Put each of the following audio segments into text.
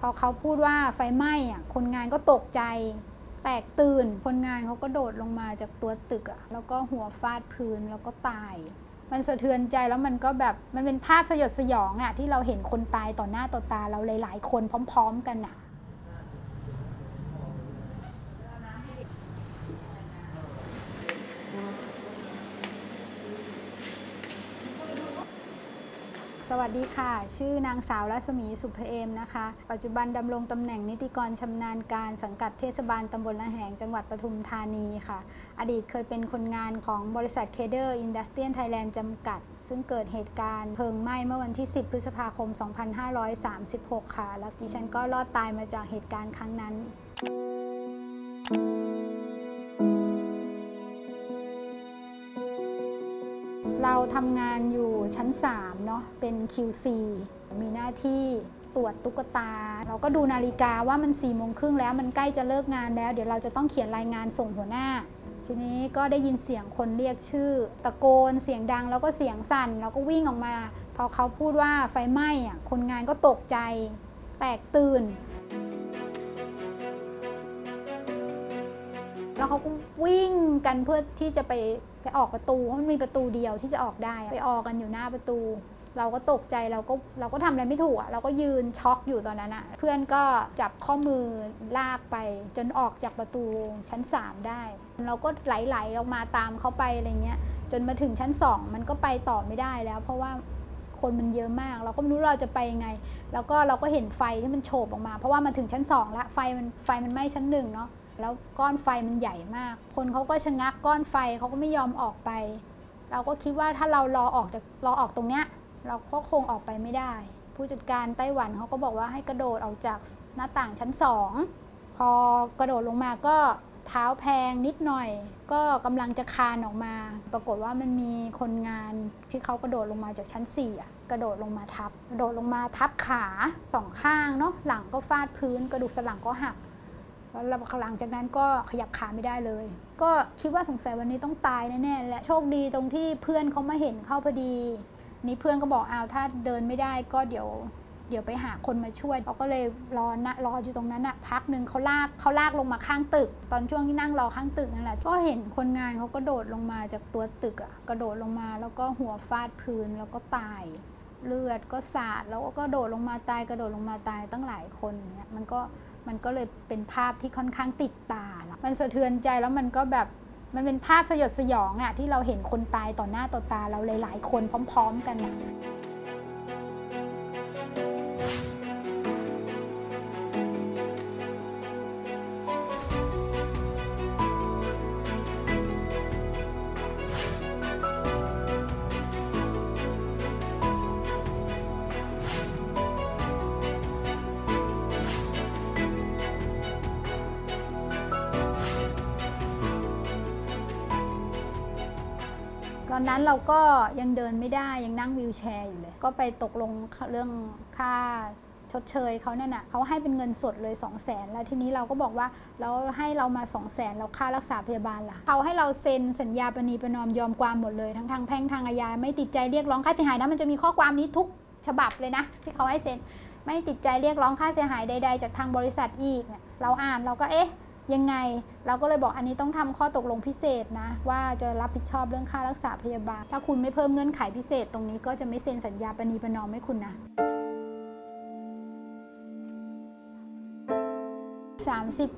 พอเขาพูดว่าไฟไหม้อะคนงานก็ตกใจ แตกตื่นคนงานเขาก็โดดลงมาจากตัวตึกอะแล้วก็หัวฟาดพื้นแล้วก็ตาย มันสะเทือนใจแล้วมันก็แบบมันเป็นภาพสยดสยองอะที่เราเห็นคนตายต่อหน้าต่อตาเราหลายๆ คนพร้อม ๆ กันอะ สวัสดีค่ะ ชื่อนางสาวรัศมีสุภเอมนะคะ ปัจจุบันดำรงตำแหน่งนิติกรชำนาญการสังกัดเทศบาลตำบลละแหงจังหวัดปทุมธานีค่ะ อดีตเคยเป็นคนงานของบริษัทเคเดอร์อินดัสเทรียลไทยแลนด์จำกัด ซึ่งเกิดเหตุการณ์เพลิงไหม้เมื่อวันที่ 10 พฤษภาคม 2536 ค่ะ แล้วดิฉันก็รอดตายมาจากเหตุการณ์ครั้งนั้นเราทำงานอยู่ ชั้น3เนาะเป็น QC มีหน้าที่ตรวจตุ๊กตา เราก็ดูนาฬิกาว่ามัน4ี่โมงครึ่งแล้วมันใกล้จะเลิกงานแล้ว เดี๋ยวเราจะต้องเขียนรายงานส่งหัวหน้า ทีนี้ก็ได้ยินเสียงคนเรียกชื่อ ตะโกนเสียงดังแล้วก็เสียงสั่นเราก็วิ่งออกมา พอเขาพูดว่าไฟไหม้อะคนงานก็ตกใจ แตกตื่น แล้วเขาก็วิ่งกันเพื่อที่จะไปไปออกประตูเพราะมันมีประตูเดียวที่จะออกได้ ไปออกกันอยู่หน้าประตู เราก็ตกใจเราก็เราก็ทำอะไรไม่ถูกอะเราก็ยืนช็อกอยู่ตอนนั้นอะเพื่อนก็จับข้อมือลากไปจนออกจากประตูชั้น 3 ได้ เราก็ไหลๆลงมาตามเขาไปอะไรเงี้ยจนมาถึงชั้น 2 มันก็ไปต่อไม่ได้แล้ว เพราะว่าคนมันเยอะมาก เราก็ไม่รู้เราจะไปยังไง แล้วก็เราก็เห็นไฟที่มันโฉบออกมา เพราะว่ามาถึงชั้น2แล้วไฟมันไฟมันไหม้ชั้นหนึ่งเนาะ แล้วก้อนไฟมันใหญ่มาก คนเขาก็ชะงักก้อนไฟเขาก็ไม่ยอมออกไป เราก็คิดว่าถ้าเรารอออกจากรอออกตรงเนี้ยเราก็คงออกไปไม่ได้ ผู้จัดการไต้หวันเขาก็บอกว่าให้กระโดดออกจากหน้าต่างชั้นสองพอกระโดดลงมาก็เท้าแพงนิดหน่อย ก็กำลังจะคานออกมา ปรากฏว่ามันมีคนงานที่เขากระโดดลงมาจากชั้น4อะกระโดดลงมาทับ กระโดดลงมาทับขาสองข้างเนาะหลังก็ฟาดพื้น กระดูกสันหลังก็หัก แล้วหลังจากนั้นก็ขยับขาไม่ได้เลย ก็คิดว่าสงสัยวันนี้ต้องตายแน่ๆและโชคดีตรงที่เพื่อนเขามาเห็นเข้าพอดี นี่เพื่อนก็บอกอ้าวถ้าเดินไม่ได้ก็เดี๋ยวเดี๋ยวไปหาคนมาช่วยเขาก็เลยรอนะรออยู่ตรงนั้นอะพักหนึ่งเขาลากเขาลากลงมาข้างตึก ตอนช่วงที่นั่งรอข้างตึกนั่นแหละก็เห็นคนงานเขาก็โดดลงมาจากตัวตึกอะกระโดดลงมาแล้วก็หัวฟาดพื้นแล้วก็ตาย เลือดก็สาดแล้วก็โดดลงมาตายกระโดดลงมาตายตั้งหลายคนเนี่ยมันก็มันก็เลยเป็นภาพที่ค่อนข้างติดตาละมันสะเทือนใจแล้วมันก็แบบมันเป็นภาพสยดสยองอะที่เราเห็นคนตายต่อหน้าต่อตาเราหลาย ๆ คนพร้อม ๆ กันอะ ตอนนั้นเราก็ยังเดินไม่ได้ยังนั่งวีลแชร์อยู่เลย ก็ไปตกลงเรื่องค่าชดเชยเขานั่นน่ะเขาให้เป็นเงินสดเลย 2 0 0แสนแล้วทีนี้เราก็บอกว่าแล้วให้เรามา 2 0 0แสนแล้วค่ารักษาพยาบาลล่ะเขาให้เราเซ็นสัญญาปณีประนอมยอมความหมดเลยทั้งทางแพ่งทางอาญาไม่ติดใจเรียกร้องค่าเสียหายนะมันจะมีข้อความนี้ทุกฉบับเลยนะ ที่เขาให้เซ็นไม่ติดใจเรียกร้องค่าเสียหายใด ๆ จากทางบริษัทอีกเนี่ยเราอ่านเราก็เอ๊ะ ยังไงเราก็เลยบอกอันนี้ต้องทำข้อตกลงพิเศษนะ ว่าจะรับผิดชอบเรื่องค่ารักษาพยาบาล ถ้าคุณไม่เพิ่มเงื่อนไขพิเศษ ตรงนี้ก็จะไม่เซ็นสัญญาปณีประนอมให้คุณนะ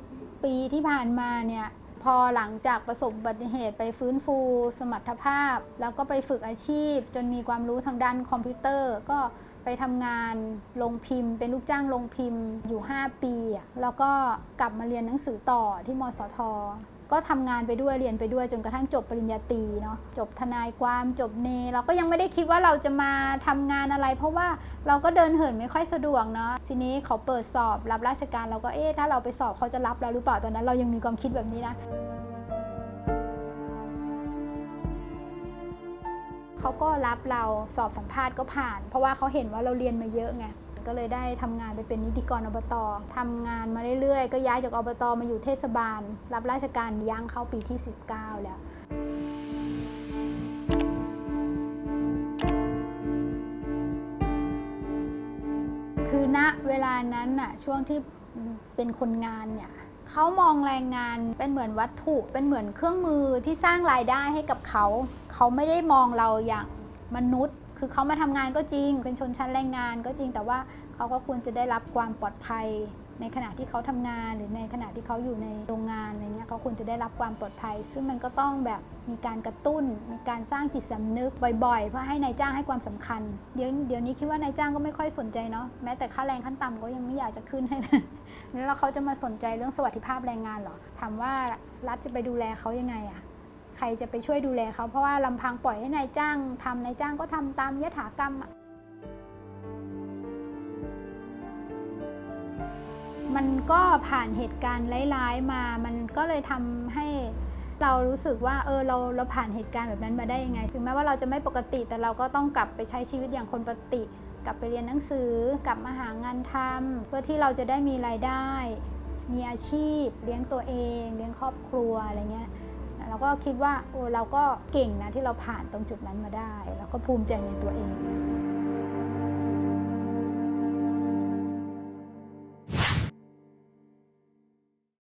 30 ปีที่ผ่านมาเนี่ยพอหลังจากประสบอุบัติเหตุไปฟื้นฟู สมรรถภาพ แล้วก็ไปฝึกอาชีพ จนมีความรู้ทางด้านคอมพิวเตอร์ก็ ไปทำงานลงพิมพ์ เป็นลูกจ้างลงพิมพ์อยู่ 5 ปีอะแล้วก็กลับมาเรียนหนังสือต่อที่มสท ก็ทำงานไปด้วยเรียนไปด้วยจนกระทั่งจบปริญญาตรีเนาะจบทนายความจบเน เราก็ยังไม่ได้คิดว่าเราจะมาทำงานอะไร เพราะว่าเราก็เดินเหินไม่ค่อยสะดวกเนาะทีนี้เขาเปิดสอบรับราชการเราก็เอ๊ะถ้าเราไปสอบเขาจะรับเราหรือเปล่าตอนนั้น เรายังมีความคิดแบบนี้นะ เขาก็รับเราสอบสัมภาษณ์ก็ผ่าน เพราะว่าเขาเห็นว่าเราเรียนมาเยอะไงก็เลยได้ทำงานไปเป็นนิติกรอบตทำงานมาเรื่อยๆ ก็ย้ายจากอบตมาอยู่เทศบาล รับราชการย่างเข้าปีที่ 19 แล้วคือณณเวลานั้นน่ะช่วงที่เป็นคนงานเนี่ยเขามองแรงงานเป็นเหมือนวัตถุเป็นเหมือนเครื่องมือที่สร้างรายได้ให้กับเขา เขาไม่ได้มองเราอย่างมนุษย์ คือเขามาทำงานก็จริง เป็นชนชั้นแรงงานก็จริง แต่ว่าเขาก็ควรจะได้รับความปลอดภัย ในขณะที่เขาทำงานหรือในขณะที่เขาอยู่ในโรงงานอะไรเงี้ยเขาควรจะได้รับความปลอดภัย ซึ่งมันก็ต้องแบบมีการกระตุ้น มีการสร้างจิตสำนึกบ่อยๆ เพื่อให้นายจ้างให้ความสำคัญ เดี๋ยวเดี๋ยวนี้คิดว่านายจ้างก็ไม่ค่อยสนใจเนาะ แม้แต่ค่าแรงขั้นต่ำก็ยังไม่อยากจะขึ้นให้เลยแล้วเขาจะมาสนใจเรื่องสวัสดิภาพแรงงานเหรอ ถามว่ารัฐจะไปดูแลเขายังไงอะ ใครจะไปช่วยดูแลเขาเพราะว่าลำพังปล่อยให้นายจ้างทำนายจ้างก็ทำตามยถากรรมอะมันก็ผ่านเหตุการณ์ร้ายๆมา มันก็เลยทำให้เรารู้สึกว่าเออเราเราผ่านเหตุการณ์แบบนั้นมาได้ยังไง ถึงแม้ว่าเราจะไม่ปกติแต่เราก็ต้องกลับไปใช้ชีวิตอย่างคนปกติ กลับไปเรียนหนังสือกลับมาหางานทำเพื่อที่เราจะได้มีรายได้ มีอาชีพ เลี้ยงตัวเอง เลี้ยงครอบครัวอะไรเงี้ย เราก็คิดว่าโอ้เราก็เก่งนะที่เราผ่านตรงจุดนั้นมาได้แล้วก็ภูมิใจในตัวเอง